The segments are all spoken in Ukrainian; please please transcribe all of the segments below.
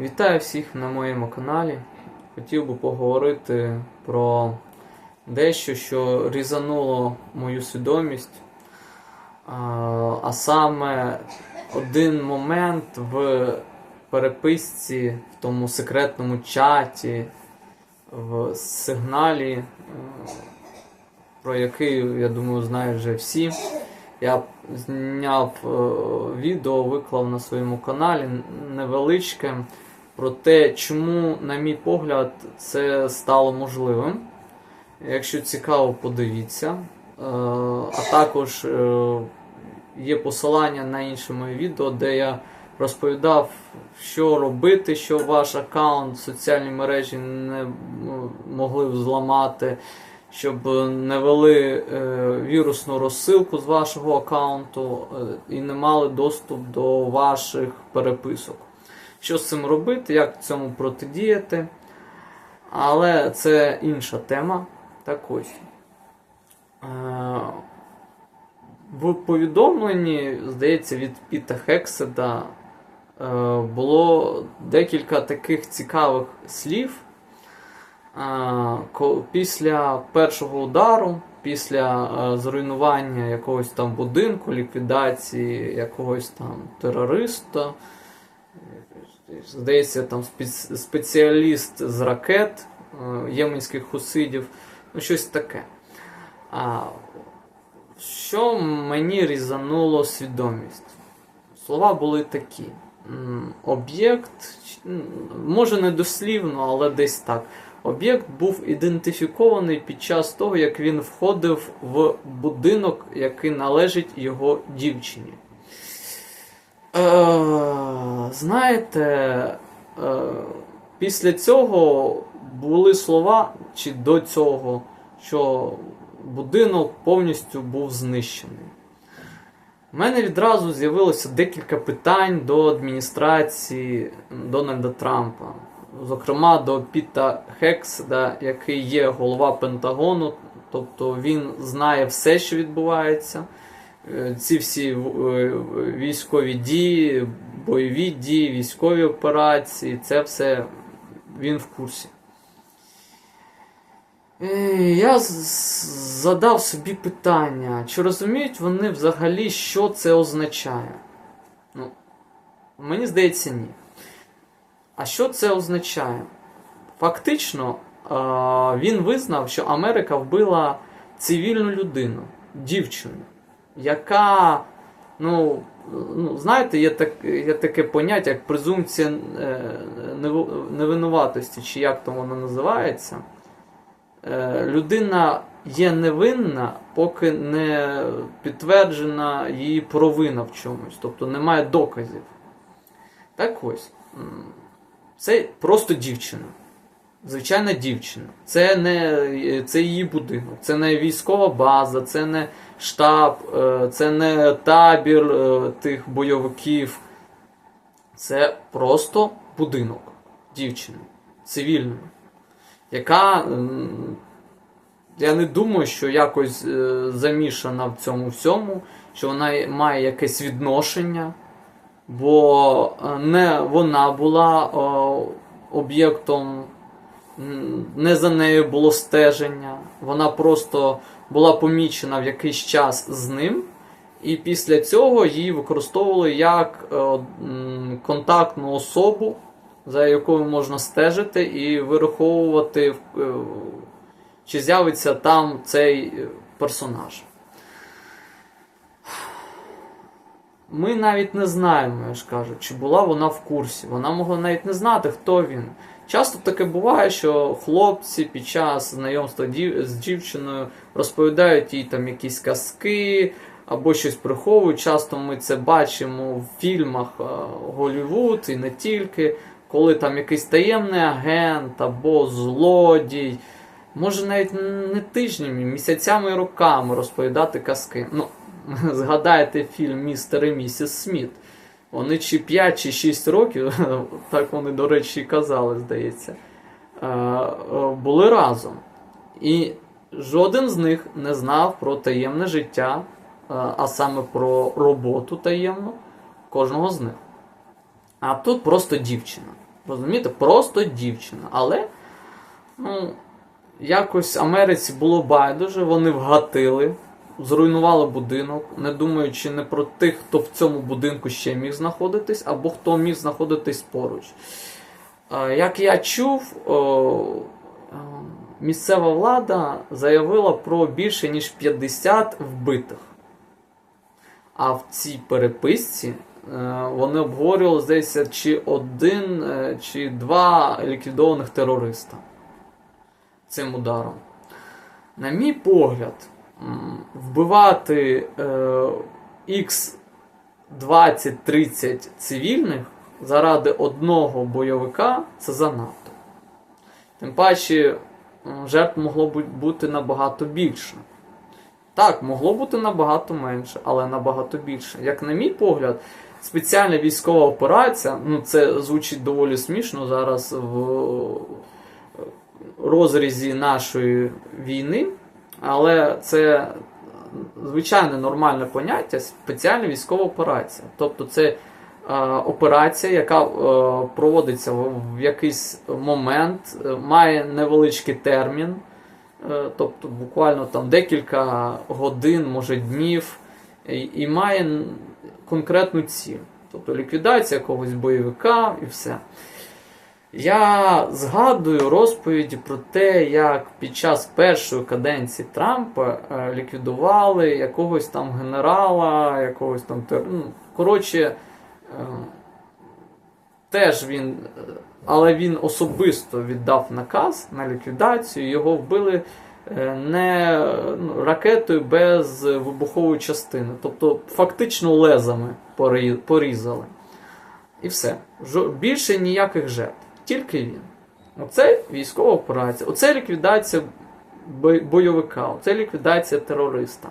Вітаю всіх на моєму каналі. Хотів би поговорити про дещо, що різануло мою свідомість. А, саме один момент в переписці, в тому секретному чаті, в сигналі, е, про який, я думаю, знають вже всі. Я зняв е, відео, виклав на своєму каналі невеличке про те, чому, на мій погляд, це стало можливим. Якщо цікаво, подивіться. Е, А також е, є посилання на інше моє відео, де я розповідав, що робити, щоб ваш аккаунт в соціальній мережі не могли взламати, щоб не вели е, вірусну розсилку з вашого аккаунту е, і не мали доступ до ваших переписок. Що з цим робити, як цьому протидіяти. Але це інша тема. Так ось. Е, В повідомленні, здається, від Піта Хекседа е, було декілька таких цікавих слів. Після першого удару, після е, зруйнування якогось там будинку, ліквідації якогось там терориста, здається, там спеціаліст з ракет е, єменських хусидів, ну щось таке. Що мені різануло свідомість? Слова були такі. Об'єкт, може не дослівно, але десь так. Об'єкт був ідентифікований під час того, як він входив в будинок, який належить його дівчині. Е, знаєте, е, після цього були слова, чи до цього, що будинок повністю був знищений. У мене відразу з'явилося декілька питань до адміністрації Дональда Трампа, зокрема до Піта Хекседа, який є голова Пентагону, тобто він знає все, що відбувається. Е, Ці всі е, військові дії, бойові дії, військові операції, це все він в курсі. Е, Я задав собі питання, чи розуміють вони взагалі, що це означає? Ну, мені здається, ні. А що це означає? Фактично, е, він визнав, що Америка вбила цивільну людину, дівчину, яка, ну, ну знаєте, є, так, є таке поняття, як презумпція е, невинуватості, чи як то воно називається. Е, людина є невинна, поки не підтверджена її провина в чомусь, тобто немає доказів. Так ось, це просто дівчина. Звичайна дівчина. Це не це її будинок, це не військова база, це не штаб, е, це не табір е, тих бойовиків. Це просто будинок дівчини, цивільної яка я не думаю, що якось е, замішана в цьому всьому, що вона має якесь відношення, бо е, не вона була е, об'єктом, не за нею було стеження, вона просто була помічена в якийсь час з ним. І після цього її використовували як е, контактну особу, за якою можна стежити і вираховувати, чи з'явиться там цей персонаж. Ми навіть не знаємо, я ж кажу, чи була вона в курсі. Вона могла навіть не знати, хто він. Часто таке буває, що хлопці під час знайомства з дівчиною розповідають їй там якісь казки або щось приховують. Часто ми це бачимо в фільмах Голлівуд і не тільки, коли там якийсь таємний агент або злодій. Може навіть не тижнями, місяцями і роками розповідати казки. Ну, згадайте фільм Містер і місіс Сміт. Вони чи 5, чи 6 років, так вони, до речі, казали, здається, е, е, були разом. І жоден з них не знав про таємне життя, е, а саме про роботу таємну кожного з них. А тут просто дівчина. Розумієте? Просто дівчина. Але ну, якось Америці було байдуже, вони вгатили, зруйнували будинок, не думаючи не про тих, хто в цьому будинку ще міг знаходитись, або хто міг знаходитись поруч. Е, Як я чув, е, місцева влада заявила про більше ніж 50 вбитих. А в цій переписці е, вони обговорювали, здається, чи один, е, чи два ліквідованих терориста цим ударом. На мій погляд, вбивати X 20-30 цивільних заради одного бойовика це занадто. Тим паче, жертв могло бу- бути набагато більше. Так, могло бути набагато менше, але набагато більше. Як на мій погляд, спеціальна військова операція, ну це звучить доволі смішно зараз в розрізі нашої війни, але це звичайне нормальне поняття спеціальна військова операція. Тобто це е, операція, яка е, проводиться в, в якийсь момент, е, має невеличкий термін, е, тобто буквально там декілька годин, може днів, і, і має конкретну ціль. Тобто ліквідація якогось бойовика і все. Я згадую розповіді про те, як під час першої каденції Трампа е, ліквідували якогось там генерала, якогось там ну, коротше, е, теж він, е, але він особисто віддав наказ на ліквідацію. Його вбили не ну, ракетою без вибухової частини, тобто фактично лезами порізали. І все. Більше ніяких жертв. Тільки він. Оце військова операція, оце ліквідація бойовика, оце ліквідація терориста.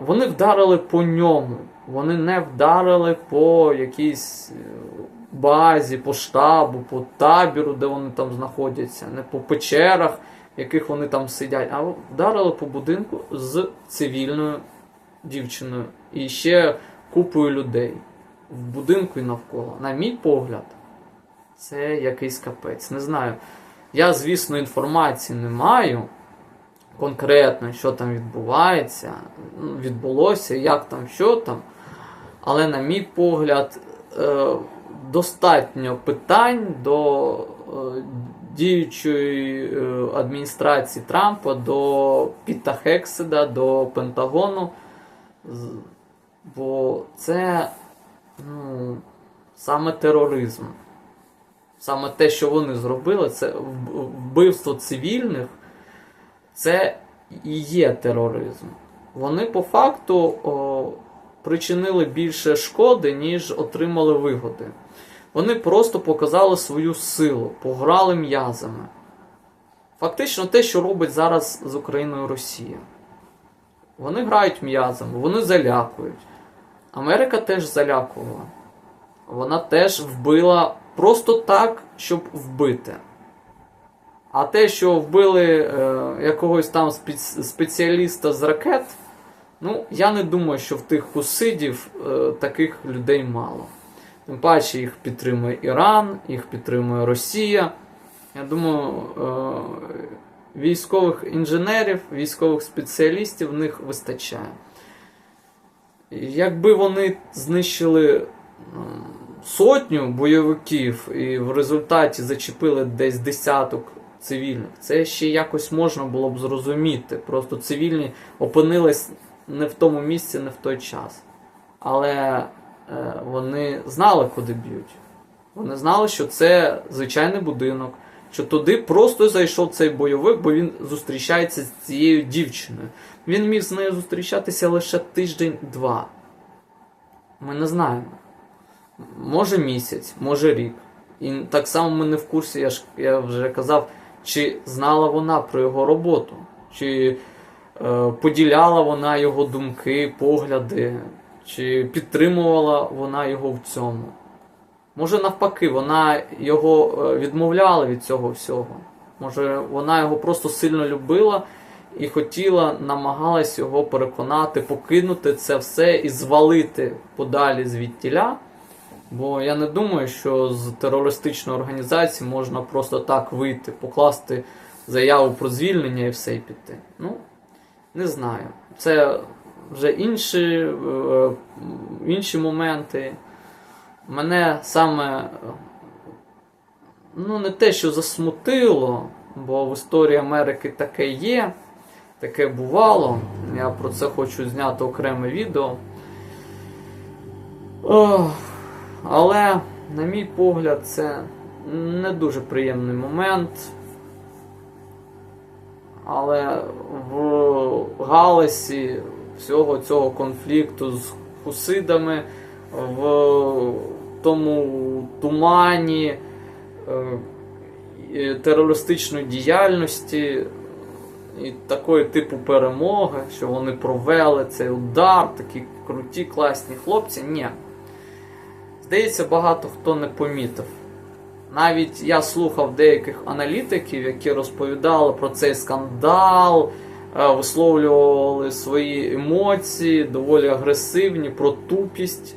Вони вдарили по ньому. Вони не вдарили по якійсь е, базі, по штабу, по табіру, де вони там знаходяться, не по печерах, в яких вони там сидять, а вдарили по будинку з цивільною дівчиною і ще купою людей в будинку і навколо. На мій погляд, це якийсь капець. Не знаю. Я, звісно, інформації не маю конкретно, що там відбувається, ну, відбулося, як там, що там. Але, на мій погляд, е, достатньо питань до е, діючої е, адміністрації Трампа, до Піта Хекседа, до Пентагону. Бо це ну, саме тероризм. Саме те, що вони зробили, це вбивство цивільних, це і є тероризм. Вони по факту о, причинили більше шкоди, ніж отримали вигоди. Вони просто показали свою силу, пограли м'язами. Фактично те, що робить зараз з Україною Росія. Вони грають м'язами, вони залякують. Америка теж залякувала. Вона теж вбила просто так, щоб вбити. А те, що вбили е, якогось там спец- спеціаліста з ракет, ну, я не думаю, що в тих хусидів е, таких людей мало. Тим паче їх підтримує Іран, їх підтримує Росія. Я думаю, е, військових інженерів, військових спеціалістів в них вистачає. Якби вони знищили м, сотню бойовиків і в результаті зачепили десь десяток цивільних, це ще якось можна було б зрозуміти. Просто цивільні опинились не в тому місці, не в той час. Але е, вони знали, куди б'ють. Вони знали, що це звичайний будинок, що туди просто зайшов цей бойовик, бо він зустрічається з цією дівчиною. Він міг з нею зустрічатися лише тиждень-два. Ми не знаємо. Може місяць, може рік. І так само ми не в курсі, я ж я вже казав, чи знала вона про його роботу, чи е, поділяла вона його думки, погляди, чи підтримувала вона його в цьому. Може, навпаки, вона його е, відмовляла від цього всього. Може, вона його просто сильно любила і хотіла, намагалась його переконати, покинути це все і звалити подалі звідтіля. Бо я не думаю, що з терористичної організації можна просто так вийти, покласти заяву про звільнення і все і піти. Ну, не знаю. Це вже інші, е, інші моменти. Мене саме е, ну, не те, що засмутило, бо в історії Америки таке є, таке бувало. Я про це хочу зняти окреме відео. Ох, але, на мій погляд, це не дуже приємний момент. Але в галасі всього цього конфлікту з хусидами, в тому тумані е, терористичної діяльності і такої типу перемоги, що вони провели цей удар, такі круті, класні хлопці. Ні. Здається, багато хто не помітив. Навіть я слухав деяких аналітиків, які розповідали про цей скандал, е, висловлювали свої емоції, доволі агресивні, про тупість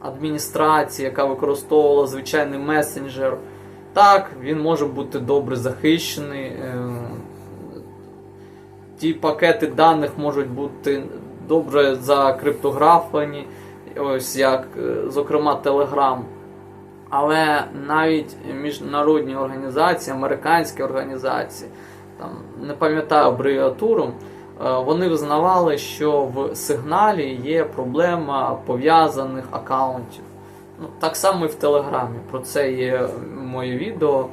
адміністрації, яка використовувала звичайний месенджер. Так, він може бути добре захищений. е, Ті пакети даних можуть бути добре закриптографовані, ось як, е, зокрема, Telegram. Але навіть міжнародні організації, американські організації, там не пам'ятаю абревіатуру, е, вони визнавали, що в сигналі є проблема пов'язаних аккаунтів. Ну, так само і в Телеграмі. Про це є моє відео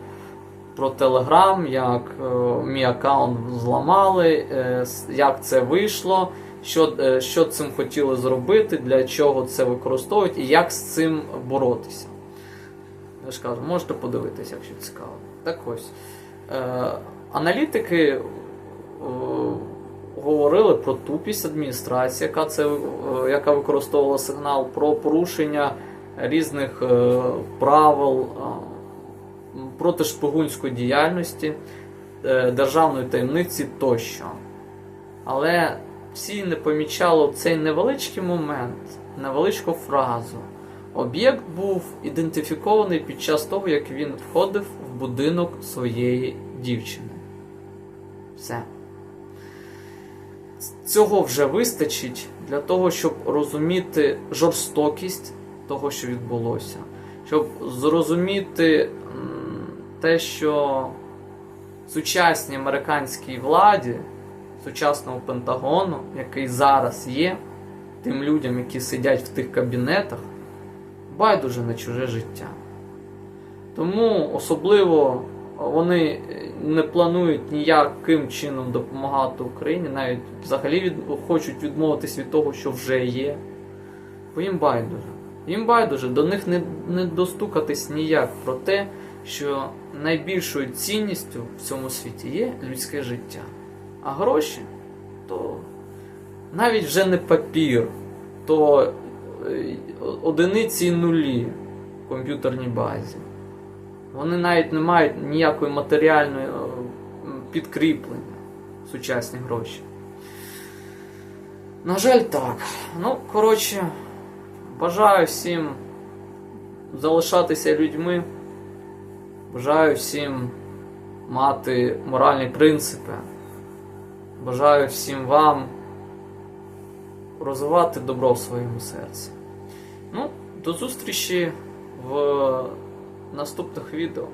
про Телеграм, як е, мій аккаунт зламали, е, як це вийшло, що, е, що цим хотіли зробити, для чого це використовують і як з цим боротися. Я ж кажу, можете подивитися, якщо цікаво. Так ось. Е, аналітики е, говорили про тупість адміністрації, яка, це, е, яка використовувала сигнал, про порушення різних е, правил е, проти шпигунської діяльності, е, державної таємниці тощо. Але всі не помічали цей невеличкий момент, невеличку фразу. Об'єкт був ідентифікований під час того, як він входив в будинок своєї дівчини. Все. Цього вже вистачить для того, щоб розуміти жорстокість того, що відбулося, щоб зрозуміти те, що сучасній американській владі, сучасному Пентагону, який зараз є, тим людям, які сидять в тих кабінетах, байдуже на чуже життя. Тому особливо вони не планують ніяким чином допомагати Україні, навіть взагалі від, хочуть відмовитись від того, що вже є. Бо їм байдуже. Їм байдуже, до них не, не достукатись ніяк про те, що найбільшою цінністю в цьому світі є людське життя. А гроші то навіть вже не папір, то е, одиниці і нулі в комп'ютерній базі. Вони навіть не мають ніякої матеріальної е, підкріплення сучасні гроші. На жаль, так. Ну, коротше, бажаю всім залишатися людьми. Бажаю всім мати моральні принципи. Бажаю всім вам розвивати добро в своєму серці. Ну, до зустрічі в наступних відео.